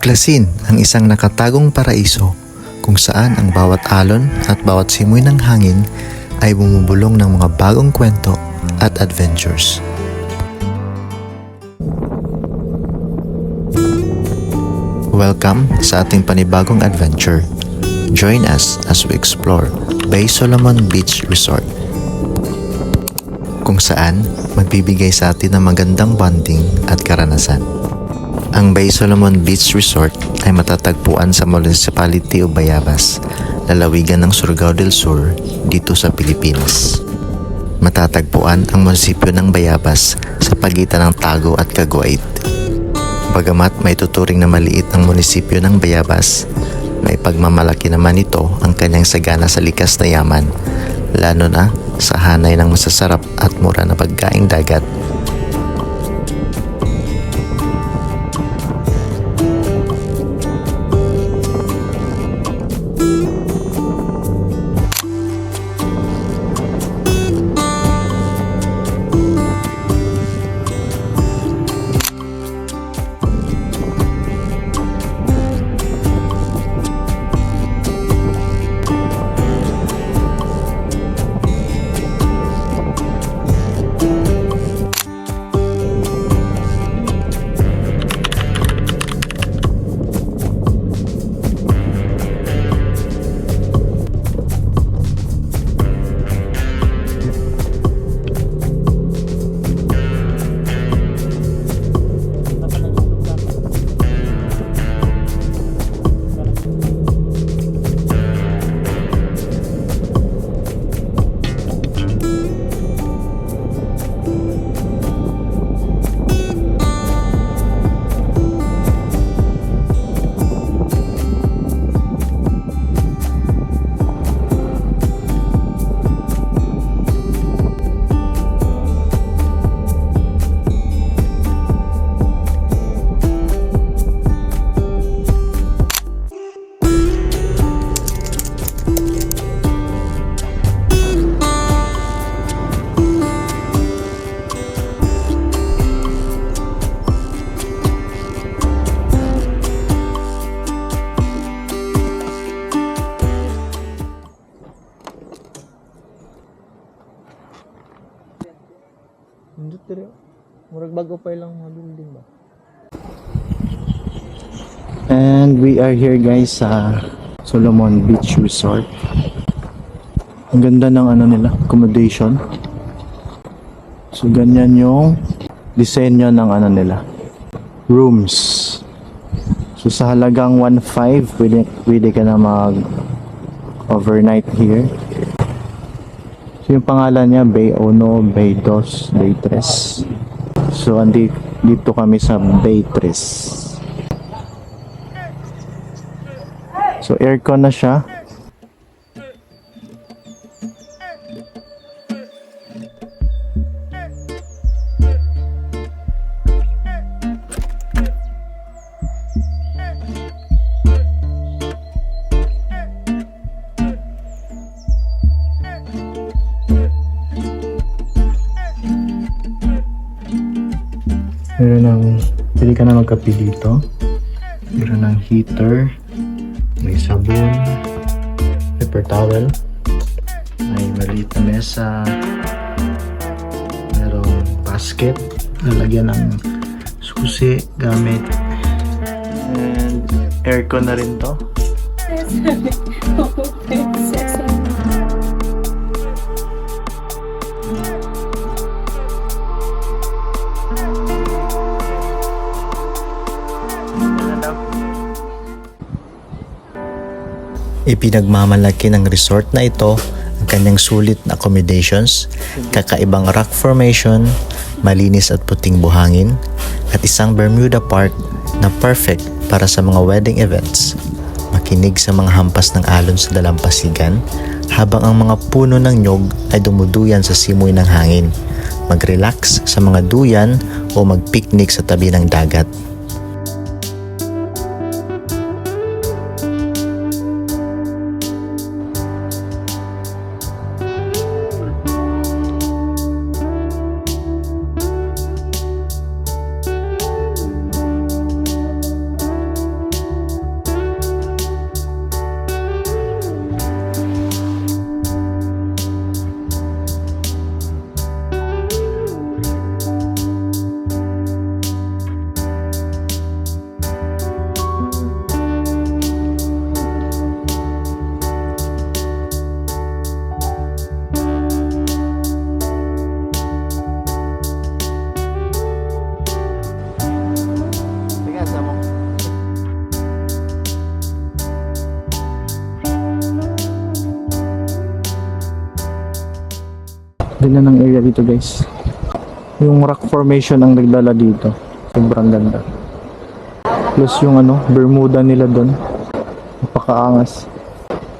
Tuklasin ang isang nakatagong paraiso kung saan ang bawat alon at bawat simoy ng hangin ay bumubulong ng mga bagong kwento at adventures. Welcome sa ating panibagong adventure. Join us as we explore Bay Solomon Beach Resort kung saan magbibigay sa atin ng magandang bonding at karanasan. Ang Bay Solomon Beach Resort ay matatagpuan sa Municipality of Bayabas, lalawigan ng Surigao del Sur, dito sa Pilipinas. Matatagpuan ang munisipyo ng Bayabas sa pagitan ng Tago at Caguait. Bagamat may tuturing na maliit ang munisipyo ng Bayabas, may pagmamalaki naman ito ang kanyang sagana sa likas na yaman, lalo na sa hanay ng masasarap at mura na pagkaing dagat. Murag bago pa lang mga building ba? And we are here guys sa Solomon Beach Resort. Ang ganda ng ano nila, accommodation. So ganyan yung disenyo ng ano nila. Rooms. So sa halagang 1.5 pwede, pwede ka na mag overnight here. So yung pangalan niya Bay Uno, Bay Dos, Bay Tres. So andi dito kami sa Tres. So aircon na siya. Pwede ka na magkape dito. Meron ng heater. May sabon. Paper towel. May maliit na mesa. Merong basket. Lalagyan ng susi, gamit. And aircon na rin to. Ipinagmamalaki ng resort na ito ang kanyang sulit na accommodations, kakaibang rock formation, malinis at puting buhangin, at isang Bermuda Park na perfect para sa mga wedding events. Makinig sa mga hampas ng alon sa dalampasigan habang ang mga puno ng nyog ay dumuduyan sa simoy ng hangin. Mag-relax sa mga duyan o mag-picnic sa tabi ng dagat. Ganda ng area dito guys. Yung rock formation ang nagdala dito. Sobrang ganda. Plus yung ano, Bermuda nila doon. Napakaangas.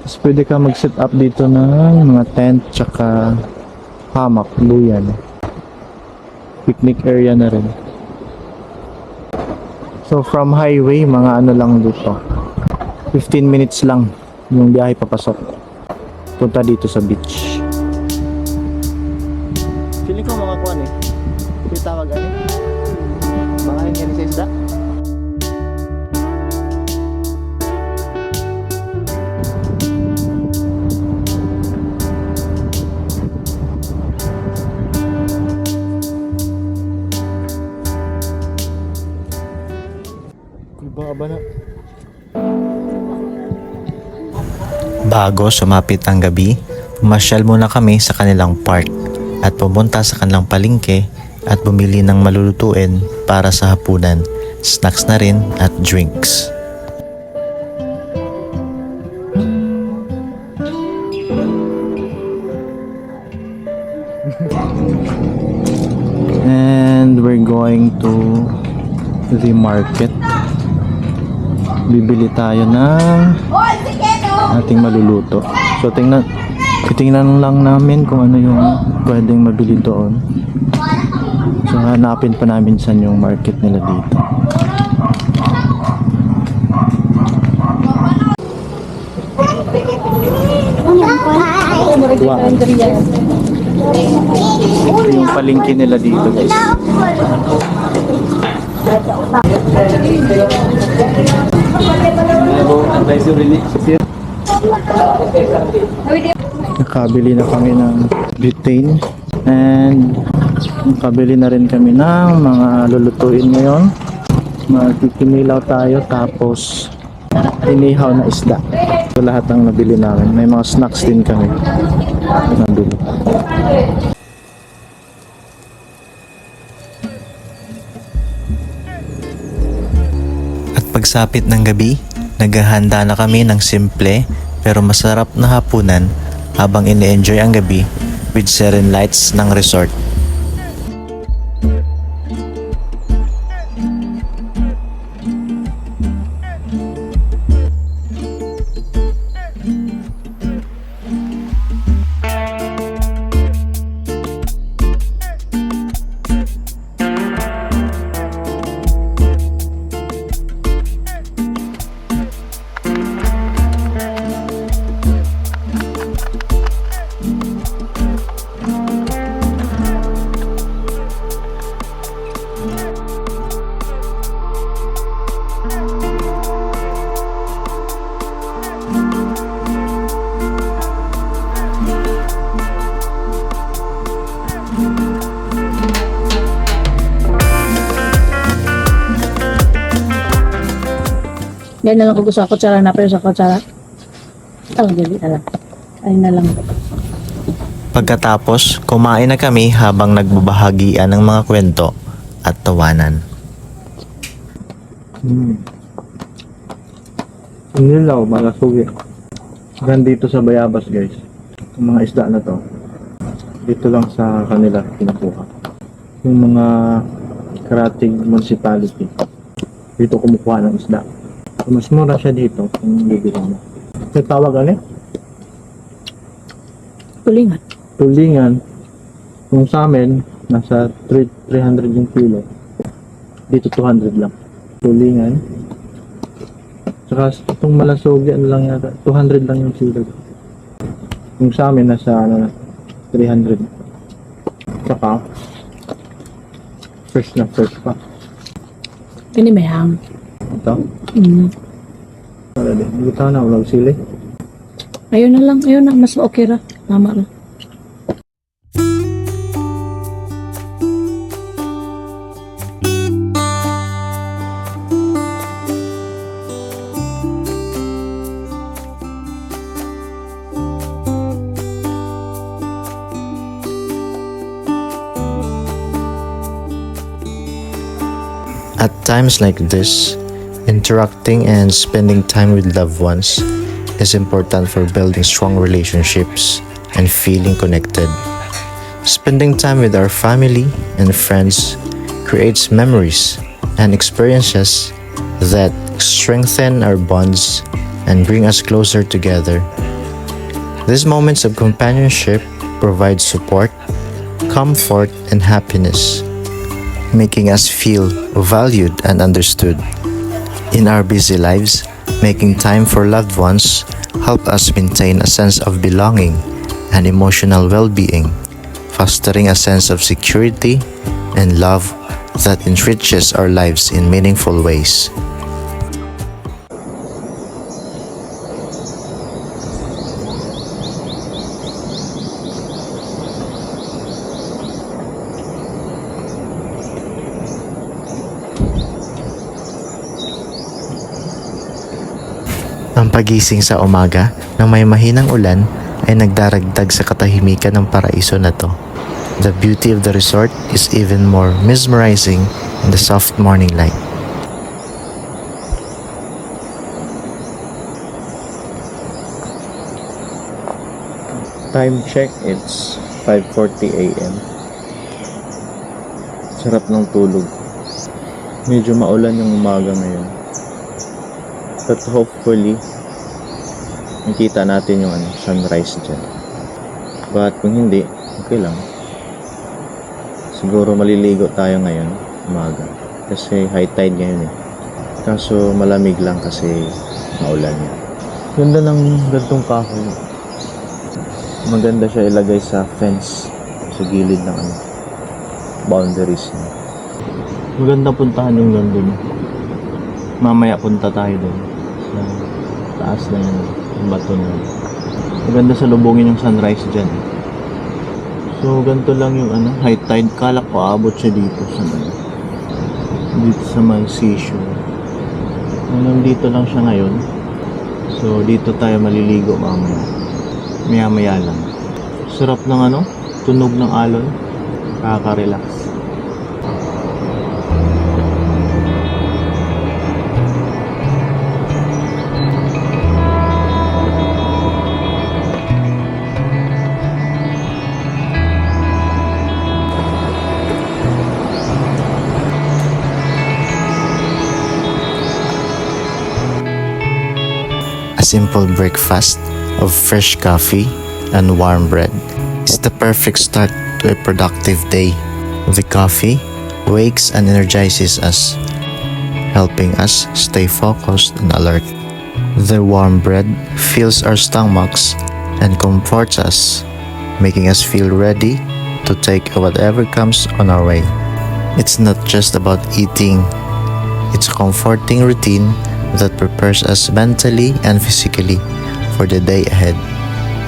Tapos pwede ka mag-set up dito ng mga tent tsaka hamak, luyan. Picnic area na rin. So from highway, mga ano lang dito. 15 minutes lang yung biyahe papasok. Punta dito sa beach. Bago sumapit ang gabi, pumasyal muna kami sa kanilang park at pumunta sa kanilang palengke at bumili ng malulutuin para sa hapunan, snacks na rin at drinks. And we're going to the market. Bibili tayo ng ating maluluto. So tingnan titingnan lang namin kung ano yung pwedeng mabili doon. So hanapin pa namin saan yung market nila dito. Wow. Yung palengke nila dito guys. Nakabili na kami ng butane and nakabili na rin kami ng mga lulutuin ngayon. Magkikinilaw tayo tapos inihaw na isda. Ito lahat ang nabili namin. May mga snacks din kami. Nabili. At pagsapit ng gabi, naghahanda na kami ng simple pero masarap na hapunan habang ini-enjoy ang gabi with serene lights ng resort. Na lang kung gusto sa kutsara na pero sa kutsara. Oh, dili na lang. Ay na lang. Pagkatapos, kumain na kami habang nagbabahagian ng mga kwento at tawanan. Hmm. Inilaw, mga sugi. Gan dito sa Bayabas guys. Yung mga isda na to. Dito lang sa kanila kinukuha. Yung mga karating municipality. Dito kumukuha ng isda. So, mas mura siya dito kung bibili mo. May tawag ano? eh? Tulingan. Tulingan. Kung sa amin, nasa 3, 300 yung kilo. Dito 200 lang. Tulingan. Saka itong malasugi, ano lang yata, 200 lang yung kilo. Yung sa amin, nasa ano, na, 300. Saka, fresh na fresh pa. Kini may hang. Ito, Mm. para din. Hindi na, ulag sili. Ayun na lang. Ayun na. Mas okay ra. Tama na. At times like this, interacting and spending time with loved ones is important for building strong relationships and feeling connected. Spending time with our family and friends creates memories and experiences that strengthen our bonds and bring us closer together. These moments of companionship provide support, comfort, and happiness, making us feel valued and understood. In our busy lives, making time for loved ones help us maintain a sense of belonging and emotional well-being, fostering a sense of security and love that enriches our lives in meaningful ways. Ang pagising sa umaga ng may mahinang ulan ay nagdaragdag sa katahimikan ng paraiso na to. The beauty of the resort is even more mesmerizing in the soft morning light. Time check, it's 5.40 a.m. Sarap ng tulog. Medyo maulan yung umaga ngayon. But hopefully, makita natin yung ano, sunrise dyan. But kung hindi, okay lang. Siguro maliligo tayo ngayon, umaga. Kasi high tide ngayon eh. Kaso malamig lang kasi maulan yan. Ganda ng gantong kahoy maganda siya ilagay sa fence sa gilid ng ano, boundaries niya. Maganda puntahan yung nandun. Mamaya punta tayo doon sa taas na yung bato na. Maganda sa lubungin yung sunrise dyan. So, ganito lang yung ano, high tide. Kala ko aabot siya dito sa ano, dito sa may seashore. Nandito lang siya ngayon. So, dito tayo maliligo mamaya maya maya lang. Sarap ng ano, tunog ng alon. Nakaka-relax. Simple breakfast of fresh coffee and warm bread is the perfect start to a productive day. The coffee wakes and energizes us, helping us stay focused and alert. The warm bread fills our stomachs and comforts us, making us feel ready to take whatever comes on our way. It's not just about eating, it's a comforting routine that prepares us mentally and physically for the day ahead,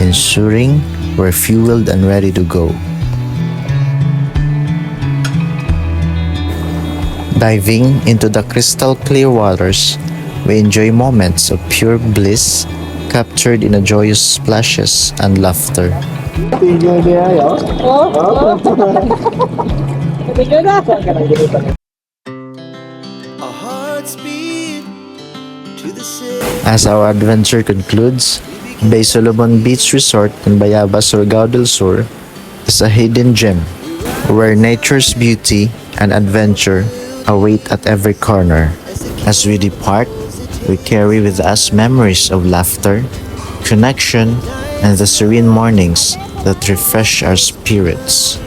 ensuring we're fueled and ready to go. Diving into the crystal clear waters, we enjoy moments of pure bliss captured in a joyous splashes and laughter. Our hearts beat to the city. As our adventure concludes, Bay Solomon Beach Resort in Bayabas, Surigao del Sur is a hidden gem where nature's beauty and adventure await at every corner. As we depart, we carry with us memories of laughter, connection, and the serene mornings that refresh our spirits.